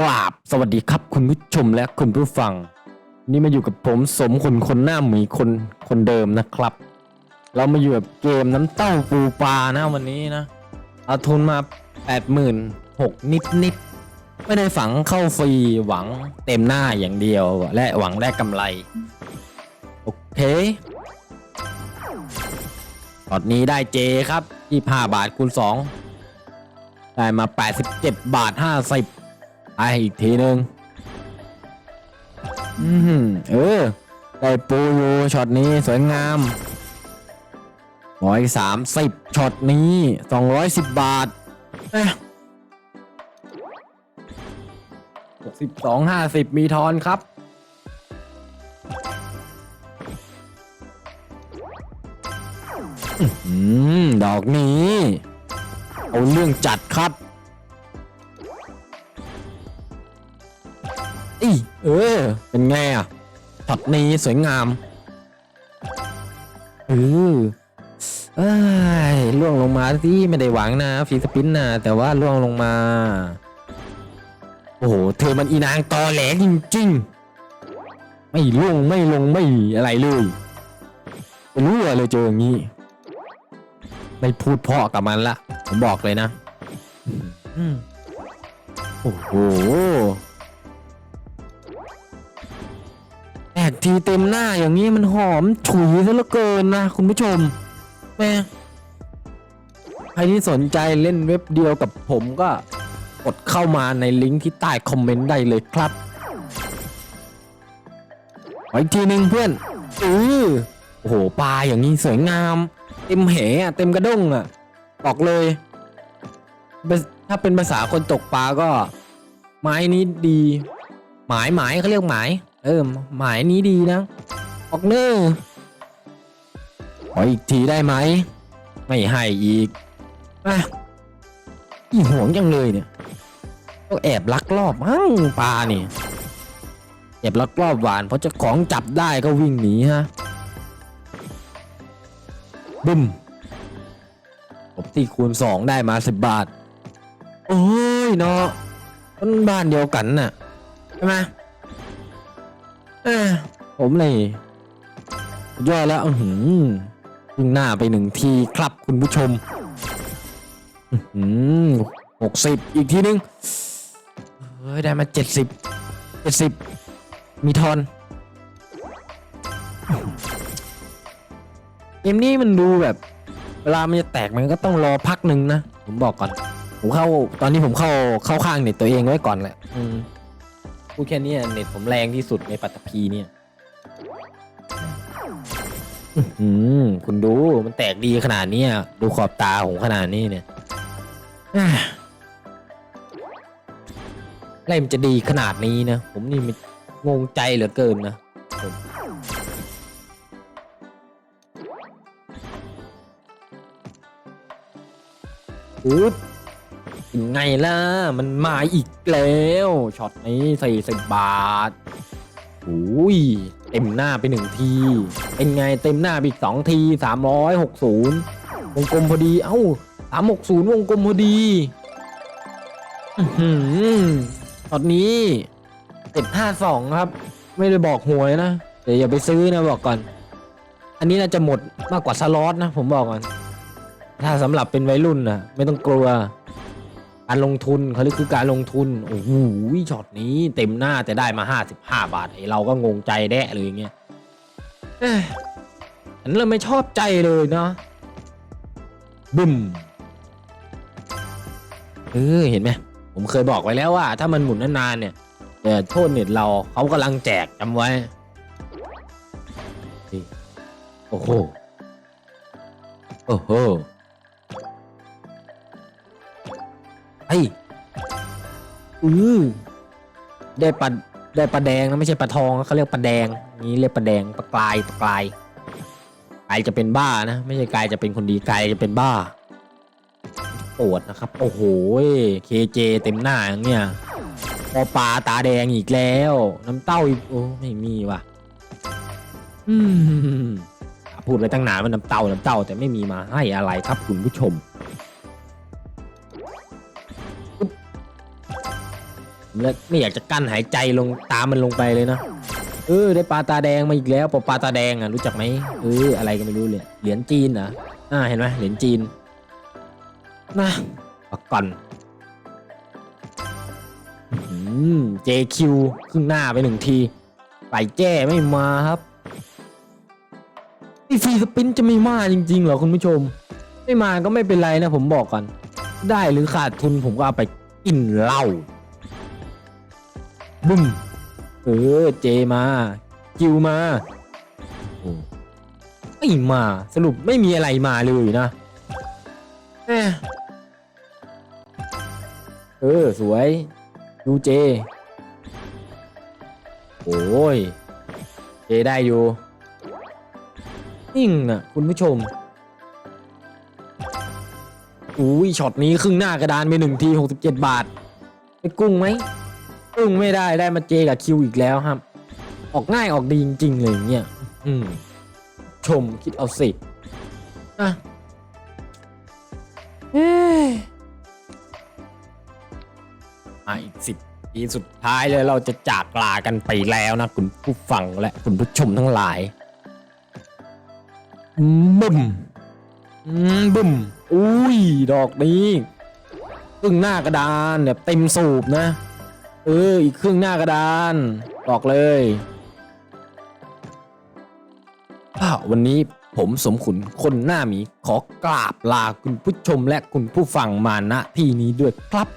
กราบสวัสดีครับคุณผู้ชมและคุณผู้ฟัง นี่มาอยู่กับผมสมคนคนหน้าหมีคนคนเดิมนะครับ เรามาอยู่กับเกมน้ำเต้าปูปลานะวันนี้นะ เอาทุนมาแปดหมื่นหกนิดนิดไม่ได้ฝังเข้าฟรีหวังเต็มหน้าอย่างเดียว และหวังได้กำไร โอเคตอนนี้ได้เจครับที่ห้าบาทคูณสองได้มา 87 บาท 50 ไออีกทีหนึ่งอืมเออ ได้ปูอยู่ช็อตนี้สวยงามร้อยสามสิบช็อตนี้สองร้อยสิบบาทหกสิบสองห้าสิบมีทอนครับอืมดอกนี้ เอาเรื่องจัดครับ เออ เป็นไงอะช็อตนี้สวยงามเออเอ้ยล่วงลงมาที่ไม่ได้หวังนะฟีสปินนะแต่ว่าล่วงลงมา โอ้โห เธอมันอีนางตอแหลจริงๆ ไม่ล่วงไม่ลงไม่อะไรเลยไม่รู้อะไรเลยเจออย่างนี้ ไม่พูดเพาะกับมันละ ผมบอกเลยนะอืมโอ้โห แอกทีเต็มหน้าอย่างนี้มันหอมฉุยซะเหลือเกินนะคุณผู้ชมแม่ใครที่สนใจเล่นเว็บเดียวกับผมก็กดเข้ามาในลิงก์ที่ใต้คอมเมนต์ได้เลยครับขออีกทีหนึ่งเพื่อนเออโอ้โหปลาอย่างนี้สวยงาม เต็มเหอะเต็มกระด้งอะ บอกเลย ถ้าเป็นภาษาคนตกปลาก็ ไม้นี้ดี หมายหมายเขาเรียกหมาย เออหมายนี้ดีนะออกเนอร์ขออีกทีได้ไหม ไม่ให้อีกอะอีห่วงจังเลยเนี่ยต้องแอบลักลอบมั้งปลานี่แอบลักลอบหวานเพราะจะของจับได้ก็วิ่งหนีฮะบึ้มผมตีคูณสองได้มาสิบบาทโอ้ยเนาะต้นบ้านเดียวกันน่ะ ใช่ไหม เออ ผมเลยสุดยอแล้วอือหือวิ่งหน้าไปหนึ่งทีครับคุณผู้ชมหือหกสิบอีกทีนึงเฮ้ยได้มาเจ็ดสิบเจ็ดสิบมีทอนเกมนี้มันดูแบบ เวลามันจะแตกมันก็ต้องรอพักหนึ่งนะ ผมบอกก่อน ผมเข้าตอนนี้ผมเข้าเข้าข้างเน็ตตัวเองไว้ก่อนแหละอืม พูดแค่นี้เน็ตผมแรงที่สุดในปัตตภีเนี่ยอื้อหือคุณดูมันแตกดีขนาดนี้อะดูขอบตาผมขนาดนี้เนี่ยอ่าอะไรมันจะดีขนาดนี้นะ ผมนี่มันงงใจเหลือเกินนะผมอึ๊บ ยังไงล่ะ มันมาอีกแล้วช็อตนี้ใส่สิบบาทโอ้ยเต็มหน้าไปหนึ่งที เป็นไงเต็มหน้าไปอีกสองทีสามร้อยหกศูนย์วงกลมพอดี เอ้าสามหกศูนย์วงกลมพอดีอื้อหือช็อตนี้เจ็ดห้าสองครับ ไม่ได้บอกหวยนะเดี๋ยวอย่าไปซื้อนะบอกก่อน อันนี้น่าจะหมดมากกว่าสล็อตนะผมบอกก่อน ถ้าสำหรับเป็นวัยรุ่นนะไม่ต้องกลัว การลงทุนเขาเรียกคือการลงทุน โอ้โหช็อตนี้เต็มหน้าแต่ได้มา 55 บาทไอเราก็งงใจแดะเลยอย่างเงี้ยเอ้ยฉันเลยไม่ชอบใจเลยเนาะบึ้มเออเห็นไหมผมเคยบอกไว้แล้วว่า ถ้ามันหมุนนานๆเนี่ยอย่โทษเน็ตเราเขากำลังแจกจำไว้โอ้โหโอ้โห อ้ยอือได้ปลาได้ปลาแดงนะไม่ใช่ปลาทองเขาเรียกปลาแดง นี่เรียกปลาแดงปลากลายปลากลายกลายจะเป็นบ้านะ ไม่ใช่กลายจะเป็นคนดีกลายจะเป็นบ้าปวดนะครับ โอ้โหเคเจเต็มหน้าอย่างเงี้ยพอปลาตาแดงอีกแล้ว น้ำเต้าอีกโอ้ไม่มีว่ะอืมพูดไปตั้งนานว่าน้ำเต้าน้ำเต้าแต่ไม่มีมาให้อะไรครับคุณผู้ชม แล้วไม่อยากจะกั้นหายใจลงตามมันลงไปเลยนะเออได้ปลาตาแดงมาอีกแล้วปลาปลาตาแดงอะรู้จักไหมเอออะไรก็ไม่รู้เลยเหรียญจีนเหรออ่าเห็นไหมเหรียญจีนนะปักก่อนอืม JQ ครึ่งหน้าไปหนึ่งทีไปแจ้ไม่มาครับนี่ฟรีสปินจะไม่มาจริงๆเหรอคุณผู้ชม ไม่มาก็ไม่เป็นไรนะผมบอกก่อน ได้หรือขาดทุนผมก็เอาไปกินเหล้า บึ้มเออเจมาคิวมาโอ้ไม่มาสรุปไม่มีอะไรมาเลยนะเออสวยดูเจ โอ้ย เจได้อยู่นิ่งอะ คุณผู้ชมอุ้ยช็อตนี้ครึ่งหน้ากระดานไปหนึ่งทีหกสิบเจ็ดบาทไปกุ้งไหม กุ้งไม่ได้ได้มาเจกับคิวอีกแล้วครับ ออกง่ายออกดีจริงๆเลยเนี่ยอืม ชมคิดเอาสิอะเอ๊ะมาอีกสิบปีสุดท้ายเลยเราจะจากลากันไปแล้วนะคุณผู้ฟังและคุณผู้ชมทั้งหลายบึ้มอืมบึ้มอุ้ย ดอกนี้ครึ่งหน้ากระดานแบบเต็มสูบนะ เออ อีกครึ่งหน้ากระดานบอกเลยอ้าววันนี้ผมสมขุนคนหน้าหมีขอกราบลาคุณผู้ชมและคุณผู้ฟังมาณที่นี้ด้วยครับ